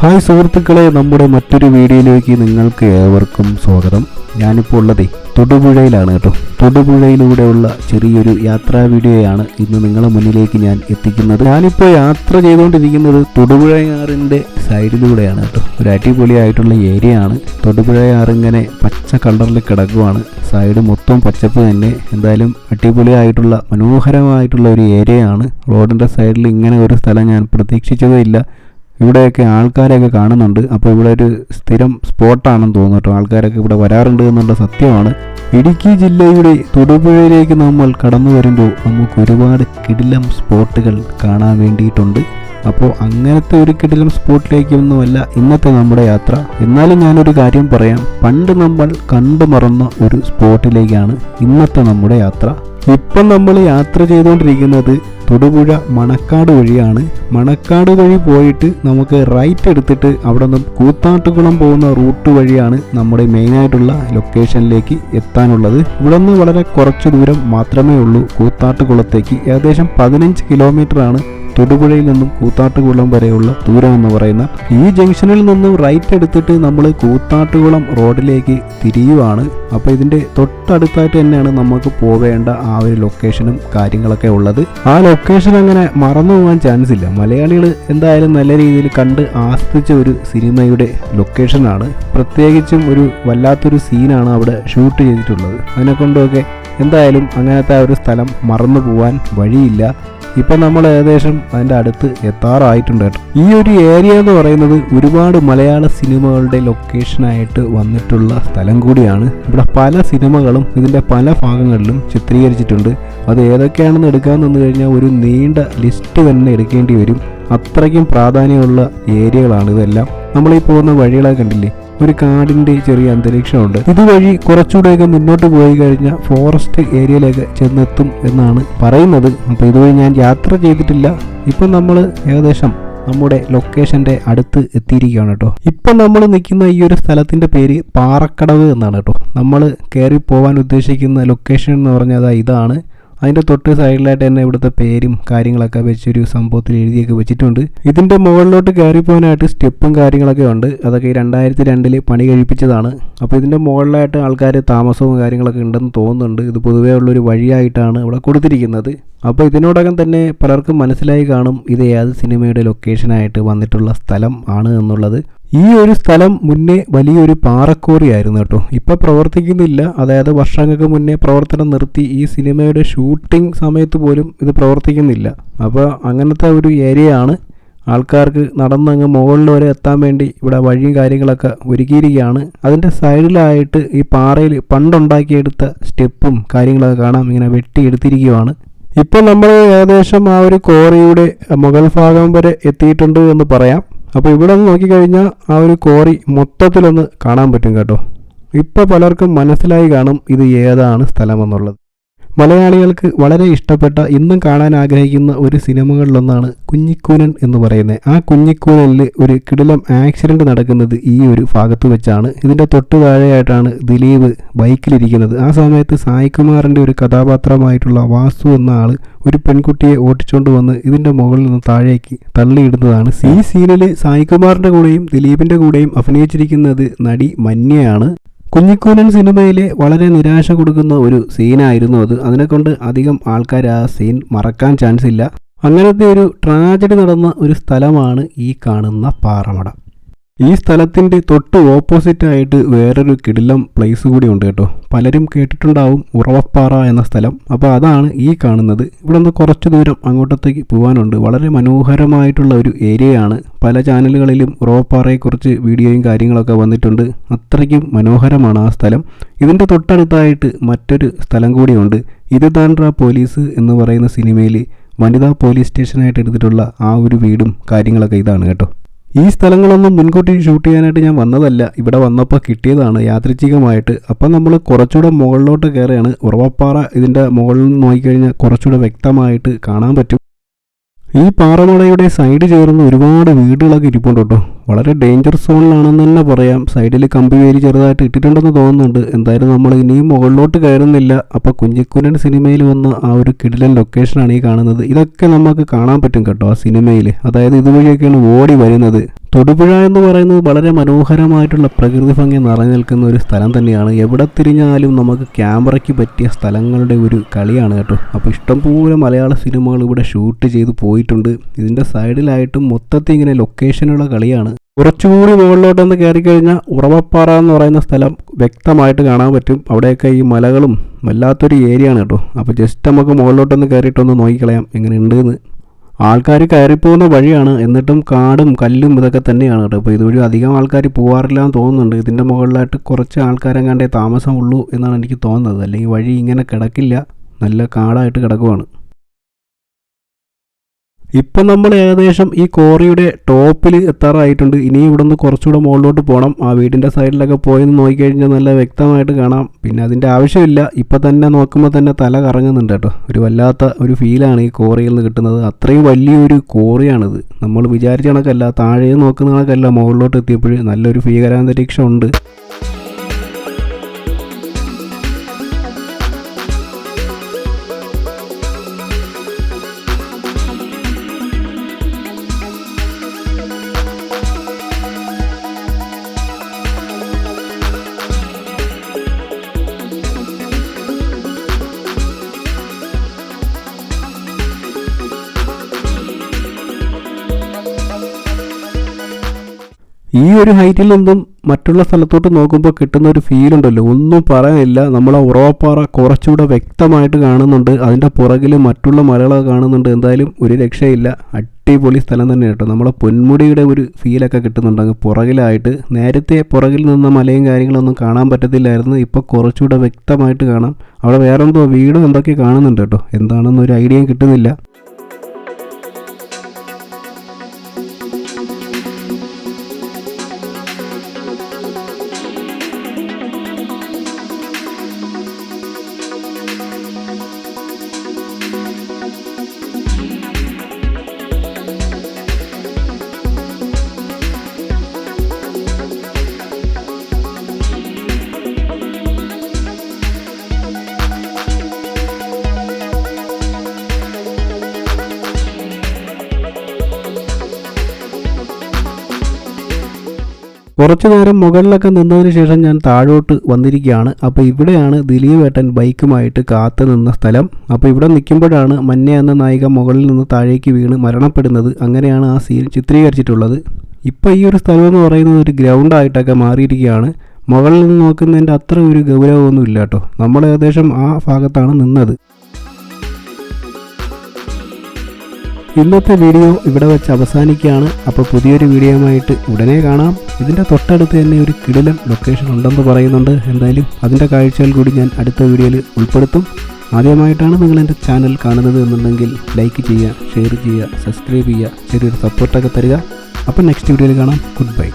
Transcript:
Hi സുഹൃത്തുക്കളെ നമ്മുടെ മറ്റൊരു വീഡിയോയിലേക്ക് നിങ്ങൾക്ക് ഏവർക്കും സ്വാഗതം. ഞാനിപ്പോൾ ഉള്ളതേ തൊടുപുഴയിലാണ് കേട്ടോ. തൊടുപുഴയിലൂടെയുള്ള ചെറിയൊരു യാത്രാ വീഡിയോയാണ് ഇന്ന് നിങ്ങളെ മുന്നിലേക്ക് ഞാൻ എത്തിക്കുന്നത്. ഞാനിപ്പോൾ യാത്ര ചെയ്തുകൊണ്ടിരിക്കുന്നത് തൊടുപുഴയാറിന്റെ സൈഡിലൂടെയാണ് കേട്ടോ. ഒരു അടിപൊളിയായിട്ടുള്ള ഏരിയ ആണ് തൊടുപുഴയാറിങ്ങനെ പച്ച കളറിൽ കിടക്കുവാണ്. സൈഡ് മൊത്തം പച്ചപ്പ് തന്നെ. എന്തായാലും അടിപൊളിയായിട്ടുള്ള മനോഹരമായിട്ടുള്ള ഒരു ഏരിയയാണ്. റോഡിന്റെ സൈഡിൽ ഇങ്ങനെ ഒരു സ്ഥലം ഞാൻ പ്രതീക്ഷിച്ചതേ ഇല്ല ഇവിടെയൊക്കെ ആൾക്കാരെയൊക്കെ കാണുന്നുണ്ട്. അപ്പോൾ ഇവിടെ ഒരു സ്ഥിരം സ്പോട്ടാണെന്ന് തോന്നുന്നു ആൾക്കാരൊക്കെ ഇവിടെ വരാറുണ്ട് എന്നുള്ള സത്യമാണ്. ഇടുക്കി ജില്ലയുടെ തൊടുപുഴയിലേക്ക് നമ്മൾ കടന്നു വരുമ്പോൾ നമുക്ക് ഒരുപാട് കിടിലം സ്പോട്ടുകൾ കാണാൻ വേണ്ടിയിട്ടുണ്ട്. അപ്പോൾ അങ്ങനത്തെ ഒരു കിടിലം സ്പോട്ടിലേക്കൊന്നുമല്ല ഇന്നത്തെ നമ്മുടെ യാത്ര. എന്നാലും ഞാനൊരു കാര്യം പറയാം. പണ്ട് നമ്മൾ കണ്ടു മറന്ന ഒരു സ്പോട്ടിലേക്കാണ് ഇന്നത്തെ നമ്മുടെ യാത്ര. ഇപ്പം നമ്മൾ യാത്ര ചെയ്തുകൊണ്ടിരിക്കുന്നത് തൊടുപുഴ മണക്കാട് വഴിയാണ്. മണക്കാട് വഴി പോയിട്ട് നമുക്ക് റൈറ്റ് എടുത്തിട്ട് അവിടെ നിന്ന് കൂത്താട്ടുകുളം പോകുന്ന റൂട്ട് വഴിയാണ് നമ്മുടെ മെയിനായിട്ടുള്ള ലൊക്കേഷനിലേക്ക് എത്താനുള്ളത്. ഇവിടെ നിന്ന് വളരെ കുറച്ച് ദൂരം മാത്രമേ ഉള്ളൂ കൂത്താട്ടുകുളത്തേക്ക്. ഏകദേശം പതിനഞ്ച് കിലോമീറ്റർ ആണ് തൊടുപുഴയിൽ നിന്നും കൂത്താട്ടുകുളം വരെയുള്ള ദൂരം എന്ന് പറയുന്ന ഈ ജംഗ്ഷനിൽ നിന്നും റൈറ്റ് എടുത്തിട്ട് നമ്മൾ കൂത്താട്ടുകുളം റോഡിലേക്ക് തിരിയുവാണ്. അപ്പോൾ ഇതിന്റെ തൊട്ടടുത്തായിട്ട് തന്നെയാണ് നമുക്ക് പോവേണ്ട ആ ഒരു ലൊക്കേഷനും കാര്യങ്ങളൊക്കെ ഉള്ളത്. ആ ലൊക്കേഷൻ അങ്ങനെ മറന്നു പോകാൻ ചാൻസ് ഇല്ല. മലയാളികൾ എന്തായാലും നല്ല രീതിയിൽ കണ്ട് ആസ്വദിച്ച ഒരു സിനിമയുടെ ലൊക്കേഷനാണ് പ്രത്യേകിച്ചും ഒരു വല്ലാത്തൊരു സീനാണ് അവിടെ ഷൂട്ട് ചെയ്തിട്ടുള്ളത്. അതിനെ കൊണ്ടൊക്കെ എന്തായാലും അങ്ങനത്തെ ഒരു സ്ഥലം മറന്നു പോകാൻ വഴിയില്ല. ഇപ്പം നമ്മൾ ഏകദേശം അതിന്റെ അടുത്ത് എത്താറായിട്ടുണ്ട് കേട്ടോ. ഈ ഒരു ഏരിയ എന്ന് പറയുന്നത് ഒരുപാട് മലയാള സിനിമകളുടെ ലൊക്കേഷനായിട്ട് വന്നിട്ടുള്ള സ്ഥലം കൂടിയാണ്. ഇവിടെ പല സിനിമകളും ഇതിന്റെ പല ഭാഗങ്ങളിലും ചിത്രീകരിച്ചിട്ടുണ്ട്. അത് ഏതൊക്കെയാണെന്ന് എടുക്കാൻ നിന്ന് കഴിഞ്ഞാൽ ഒരു നീണ്ട ലിസ്റ്റ് തന്നെ എടുക്കേണ്ടി വരും. അത്രയ്ക്കും പ്രാധാന്യമുള്ള ഏരിയകളാണ് ഇതെല്ലാം. നമ്മൾ ഈ പോകുന്ന വഴികളൊക്കെ കണ്ടില്ലേ? ഒരു കാടിന്റെ ചെറിയ അന്തരീക്ഷമുണ്ട്. ഇതുവഴി കുറച്ചുകൂടെയൊക്കെ മുന്നോട്ട് പോയി കഴിഞ്ഞാൽ ഫോറസ്റ്റ് ഏരിയയിലേക്ക് ചെന്നെത്തും എന്നാണ് പറയുന്നത്. അപ്പോൾ ഇതുവഴി ഞാൻ യാത്ര ചെയ്തിട്ടില്ല. ഇപ്പം നമ്മൾ ഏകദേശം നമ്മുടെ ലൊക്കേഷന്റെ അടുത്ത് എത്തിയിരിക്കുകയാണ് കേട്ടോ. ഇപ്പം നമ്മൾ നിൽക്കുന്ന ഈ ഒരു സ്ഥലത്തിന്റെ പേര് പാറക്കടവ് എന്നാണ് കേട്ടോ. നമ്മൾ കയറി പോകാൻ ഉദ്ദേശിക്കുന്ന ലൊക്കേഷൻ എന്ന് പറഞ്ഞാൽ ഇതാണ്. അതിന്റെ തൊട്ട് സൈഡിലായിട്ട് തന്നെ ഇവിടുത്തെ പേരും കാര്യങ്ങളൊക്കെ വെച്ചൊരു സംഭവത്തിൽ എഴുതിയൊക്കെ വെച്ചിട്ടുണ്ട്. ഇതിന്റെ മുകളിലോട്ട് കയറി പോകാനായിട്ട് സ്റ്റെപ്പും കാര്യങ്ങളൊക്കെ ഉണ്ട്. അതൊക്കെ ഈ രണ്ടായിരത്തി രണ്ടിൽ പണി കഴിപ്പിച്ചതാണ്. അപ്പോൾ ഇതിന്റെ മുകളിലായിട്ട് ആൾക്കാർ താമസവും കാര്യങ്ങളൊക്കെ ഉണ്ടെന്ന് തോന്നുന്നുണ്ട്. ഇത് പൊതുവേ ഉള്ളൊരു വഴിയായിട്ടാണ് ഇവിടെ കൊടുത്തിരിക്കുന്നത്. അപ്പോൾ ഇതിനോടകം തന്നെ പലർക്കും മനസ്സിലായി കാണും ഇത് ഏത് സിനിമയുടെ ലൊക്കേഷനായിട്ട് വന്നിട്ടുള്ള സ്ഥലം ആണ് എന്നുള്ളത്. ഈ ഒരു സ്ഥലം മുന്നേ വലിയൊരു പാറക്കോറി ആയിരുന്നു കേട്ടോ. ഇപ്പം പ്രവർത്തിക്കുന്നില്ല. അതായത് വർഷങ്ങൾക്ക് മുന്നേ പ്രവർത്തനം നിർത്തി ഈ സിനിമയുടെ ഷൂട്ടിംഗ് സമയത്ത് പോലും ഇത് പ്രവർത്തിക്കുന്നില്ല. അപ്പോൾ അങ്ങനത്തെ ഒരു ഏരിയ ആണ് ആൾക്കാർക്ക് നടന്നങ്ങ് മുകളിൽ വരെ എത്താൻ വേണ്ടി ഇവിടെ വഴിയും കാര്യങ്ങളൊക്കെ ഒരുക്കിയിരിക്കുകയാണ്. അതിന്റെ സൈഡിലായിട്ട് ഈ പാറയിൽ പണ്ടുണ്ടാക്കിയെടുത്ത സ്റ്റെപ്പും കാര്യങ്ങളൊക്കെ കാണാം. ഇങ്ങനെ വെട്ടിയെടുത്തിരിക്കുകയാണ് ഇപ്പം നമ്മൾ ഏകദേശം ആ ഒരു കോറിയുടെ മുകൾ ഭാഗം വരെ എത്തിയിട്ടുണ്ട് എന്ന് പറയാം. അപ്പോൾ ഇവിടെ നിന്ന് നോക്കിക്കഴിഞ്ഞാൽ ആ ഒരു കോറി മൊത്തത്തിലൊന്ന് കാണാൻ പറ്റും കേട്ടോ. ഇപ്പോൾ പലർക്കും മനസ്സിലായി കാണും ഇത് ഏതാണ് സ്ഥലമെന്നുള്ളത്. മലയാളികൾക്ക് വളരെ ഇഷ്ടപ്പെട്ട ഇന്നും കാണാൻ ആഗ്രഹിക്കുന്ന ഒരു സിനിമകളിലൊന്നാണ് കുഞ്ഞിക്കൂനൻ എന്ന് പറയുന്നത്. ആ കുഞ്ഞിക്കൂനലിൽ ഒരു കിടിലം ആക്സിഡന്റ് നടക്കുന്നത് ഈ ഒരു ഭാഗത്ത് വെച്ചാണ്. ഇതിന്റെ തൊട്ടു താഴെയായിട്ടാണ് ദിലീപ് ബൈക്കിലിരിക്കുന്നത്. ആ സമയത്ത് സായികുമാറിന്റെ ഒരു കഥാപാത്രമായിട്ടുള്ള വാസു എന്ന ആൾ ഒരു പെൺകുട്ടിയെ ഓട്ടിച്ചുകൊണ്ട് വന്ന് ഇതിന്റെ മുകളിൽ നിന്ന് താഴേക്ക് തള്ളിയിടുന്നതാണ്. ഈ സീനിൽ സായികുമാറിന്റെ കൂടെയും ദിലീപിന്റെ കൂടെയും അഭിനയിച്ചിരിക്കുന്നത് നടി മന്യയാണ് കുഞ്ഞിക്കൂനൻ സിനിമയിലെ വളരെ നിരാശ കൊടുക്കുന്ന ഒരു സീനായിരുന്നു അത്. അതിനെക്കൊണ്ട് അധികം ആൾക്കാർ ആ സീൻ മറക്കാൻ ചാൻസ് ഇല്ല. അങ്ങനത്തെ ഒരു ട്രാജഡി നടന്ന ഒരു സ്ഥലമാണ് ഈ കാണുന്ന പാറമട. ഈ സ്ഥലത്തിന്റെ തൊട്ട് ഓപ്പോസിറ്റായിട്ട് വേറൊരു കിടിലം പ്ലേസ് കൂടി ഉണ്ട് കേട്ടോ. പലരും കേട്ടിട്ടുണ്ടാവും ഉറവപ്പാറ എന്ന സ്ഥലം. അപ്പോൾ അതാണ് ഈ കാണുന്നത്. ഇവിടെ നിന്ന് കുറച്ച് ദൂരം അങ്ങോട്ടത്തേക്ക് പോകാനുണ്ട് വളരെ മനോഹരമായിട്ടുള്ള ഒരു ഏരിയയാണ് പല ചാനലുകളിലും ഉറവപ്പാറയെക്കുറിച്ച് വീഡിയോയും കാര്യങ്ങളൊക്കെ വന്നിട്ടുണ്ട്. അത്രയ്ക്കും മനോഹരമാണ് ആ സ്ഥലം. ഇതിന്റെ തൊട്ടടുത്തായിട്ട് മറ്റൊരു സ്ഥലം കൂടിയുണ്ട് ഇത് താൻഡ്ര പോലീസ് എന്ന് പറയുന്ന സിനിമയിൽ വനിതാ പോലീസ് സ്റ്റേഷനായിട്ട് എടുത്തിട്ടുള്ള ആ ഒരു വീടും കാര്യങ്ങളൊക്കെ ഇതാണ് കേട്ടോ. ഈ സ്ഥലങ്ങളൊന്നും മുൻകൂട്ടി ഷൂട്ട് ചെയ്യാനായിട്ട് ഞാൻ വന്നതല്ല. ഇവിടെ വന്നപ്പോൾ കിട്ടിയതാണ് യാദൃച്ഛികമായിട്ട്. അപ്പം നമ്മൾ കുറച്ചുകൂടെ മുകളിലോട്ട് കയറുകയാണ് ഉറവപ്പാറ ഇതിന്റെ മുകളിൽ നിന്ന് നോക്കിക്കഴിഞ്ഞാൽ കുറച്ചുകൂടെ വ്യക്തമായിട്ട് കാണാൻ പറ്റും. ഈ പാറമടയുടെ സൈഡ് ചേർന്ന് ഒരുപാട് വീടുകളൊക്കെ ഇരിപ്പുണ്ട് കേട്ടോ. വളരെ ഡേഞ്ചർ സോണിലാണെന്ന് തന്നെ പറയാം. സൈഡിൽ കമ്പി വേലി ചെറുതായിട്ട് ഇട്ടിട്ടുണ്ടെന്ന് തോന്നുന്നുണ്ട്. എന്തായാലും നമ്മൾ ഇനിയും മുകളിലോട്ട് കയറുന്നില്ല. അപ്പോൾ കുഞ്ഞിക്കുരൻ സിനിമയിൽ വന്ന ആ ഒരു കിടിലൻ ലൊക്കേഷനാണ് ഈ കാണുന്നത്. ഇതൊക്കെ നമുക്ക് കാണാൻ പറ്റും കേട്ടോ ആ സിനിമയിൽ അതായത് ഇതുവഴിയൊക്കെയാണ് ഓടി വരുന്നത്. തൊടുപുഴ എന്ന് പറയുന്നത് വളരെ മനോഹരമായിട്ടുള്ള പ്രകൃതി ഭംഗി നിറഞ്ഞു നിൽക്കുന്ന ഒരു സ്ഥലം തന്നെയാണ്. എവിടെ തിരിഞ്ഞാലും നമുക്ക് ക്യാമറയ്ക്ക് പറ്റിയ സ്ഥലങ്ങളുടെ ഒരു കളിയാണ് കേട്ടോ. അപ്പോൾ ഇഷ്ടംപോലെ മലയാള സിനിമകൾ ഇവിടെ ഷൂട്ട് ചെയ്ത് പോയിട്ടുണ്ട്. ഇതിന്റെ സൈഡിലായിട്ടും മൊത്തത്തിൽ ഇങ്ങനെ ലൊക്കേഷനുള്ള കളിയാണ്. കുറച്ചുകൂടി മുകളിലോട്ടൊന്ന് കയറി കഴിഞ്ഞാൽ ഉറവപ്പാറ എന്ന് പറയുന്ന സ്ഥലം വ്യക്തമായിട്ട് കാണാൻ പറ്റും. അവിടെയൊക്കെ ഈ മലകളും വല്ലാത്തൊരു ഏരിയ ആണ് കേട്ടോ. അപ്പോൾ ജസ്റ്റ് നമുക്ക് മുകളിലോട്ടൊന്ന് കയറിയിട്ടൊന്ന് നോക്കിക്കളയാം എങ്ങനെ ഉണ്ടെന്ന്. ആൾക്കാർ കയറിപ്പോകുന്ന വഴിയാണ്. എന്നിട്ടും കാടും കല്ലും ഇതൊക്കെ തന്നെയാണ് കേട്ടോ. അപ്പോൾ ഇതുവഴി അധികം ആൾക്കാർ പോകാറില്ല എന്ന് തോന്നുന്നുണ്ട്. ഇതിന്റെ മുകളിലായിട്ട് കുറച്ച് ആൾക്കാരെങ്ങാണ്ടേ താമസമുള്ളൂ എന്നാണ് എനിക്ക് തോന്നുന്നത്. അല്ലെങ്കിൽ വഴി ഇങ്ങനെ കിടക്കില്ല. നല്ല കാടായിട്ട് കിടക്കുവാണ്. ഇപ്പം നമ്മൾ ഏകദേശം ഈ കോറിയുടെ ടോപ്പിൽ എത്താറായിട്ടുണ്ട്. ഇനി ഇവിടെ നിന്ന് കുറച്ചുകൂടെ മുകളിലോട്ട് പോകണം ആ വീടിന്റെ സൈഡിലൊക്കെ പോയെന്ന് നോക്കിക്കഴിഞ്ഞാൽ നല്ല വ്യക്തമായിട്ട് കാണാം. പിന്നെ അതിന്റെ ആവശ്യമില്ല. ഇപ്പം തന്നെ നോക്കുമ്പോൾ തന്നെ തല കറങ്ങുന്നുണ്ട് കേട്ടോ. ഒരു വല്ലാത്ത ഒരു ഫീലാണ് ഈ കോറിയിൽ നിന്ന് കിട്ടുന്നത്. അത്രയും വലിയൊരു കോറിയാണിത്. നമ്മൾ വിചാരിച്ച കണക്കല്ല താഴെ നോക്കുന്ന കണക്കല്ല മുകളിലോട്ട് എത്തിയപ്പോൾ നല്ലൊരു ഭീകരാന്തരീക്ഷം ഉണ്ട്. ഈ ഒരു ഹൈറ്റിൽ നിന്നും മറ്റുള്ള സ്ഥലത്തോട്ട് നോക്കുമ്പോൾ കിട്ടുന്ന ഒരു ഫീൽ ഉണ്ടല്ലോ. ഒന്നും പറയാനില്ല. നമ്മളെ ഉറവപ്പാറ കുറച്ചുകൂടെ വ്യക്തമായിട്ട് കാണുന്നുണ്ട്. അതിന്റെ പുറകിൽ മറ്റുള്ള മലകളൊക്കെ കാണുന്നുണ്ട്. എന്തായാലും ഒരു രക്ഷയില്ല. അടിപൊളി സ്ഥലം തന്നെ കേട്ടോ. നമ്മളെ പൊന്മുടിയുടെ ഒരു ഫീലൊക്കെ കിട്ടുന്നുണ്ട് അങ്ങ് പുറകിലായിട്ട്. നേരത്തെ പുറകിൽ നിന്ന മലയും കാര്യങ്ങളൊന്നും കാണാൻ പറ്റത്തില്ലായിരുന്നു. ഇപ്പോൾ കുറച്ചുകൂടെ വ്യക്തമായിട്ട് കാണാം. അവിടെ വേറെന്തോ വീടും എന്തൊക്കെ കാണുന്നുണ്ട് കേട്ടോ. എന്താണെന്നൊരു ഐഡിയയും കിട്ടുന്നില്ല. കുറച്ചു നേരം മുകളിലൊക്കെ നിന്നതിന് ശേഷം ഞാൻ താഴോട്ട് വന്നിരിക്കുകയാണ്. അപ്പോൾ ഇവിടെയാണ് ദിലീപേട്ടൻ ബൈക്കുമായിട്ട് കാത്തു നിന്ന സ്ഥലം. അപ്പോൾ ഇവിടെ നിൽക്കുമ്പോഴാണ് മഞ്ഞ എന്ന നായിക മുകളിൽ നിന്ന് താഴേക്ക് വീണ് മരണപ്പെടുന്നത്. അങ്ങനെയാണ് ആ സീൻ ചിത്രീകരിച്ചിട്ടുള്ളത്. ഇപ്പോൾ ഈ ഒരു സ്ഥലം എന്ന് പറയുന്നത് ഒരു ഗ്രൗണ്ടായിട്ടൊക്കെ മാറിയിരിക്കുകയാണ്. മുകളിൽ നിന്ന് നോക്കുന്നതിന്റെ അത്ര ഒരു ഗൗരവമൊന്നും ഇല്ല കേട്ടോ. നമ്മൾ ഏകദേശം ആ ഭാഗത്താണ് നിന്നത്. ഇന്നത്തെ വീഡിയോ ഇവിടെ വെച്ച് അവസാനിക്കുകയാണ്. അപ്പോൾ പുതിയൊരു വീഡിയോയുമായിട്ട് ഉടനെ കാണാം. ഇതിന്റെ തൊട്ടടുത്ത് തന്നെ ഒരു കിടിലം ലൊക്കേഷൻ ഉണ്ടെന്ന് പറയുന്നുണ്ട്. എന്തായാലും അതിന്റെ കാഴ്ചകൾ കൂടി ഞാൻ അടുത്ത വീഡിയോയിൽ ഉൾപ്പെടുത്തും. ആദ്യമായിട്ടാണ് നിങ്ങൾ എന്റെ ചാനൽ കാണുന്നത് എന്നുണ്ടെങ്കിൽ ലൈക്ക് ചെയ്യുക ഷെയർ ചെയ്യുക സബ്സ്ക്രൈബ് ചെയ്യുക ചെറിയൊരു സപ്പോർട്ടൊക്കെ തരിക. അപ്പം നെക്സ്റ്റ് വീഡിയോയിൽ കാണാം. Good bye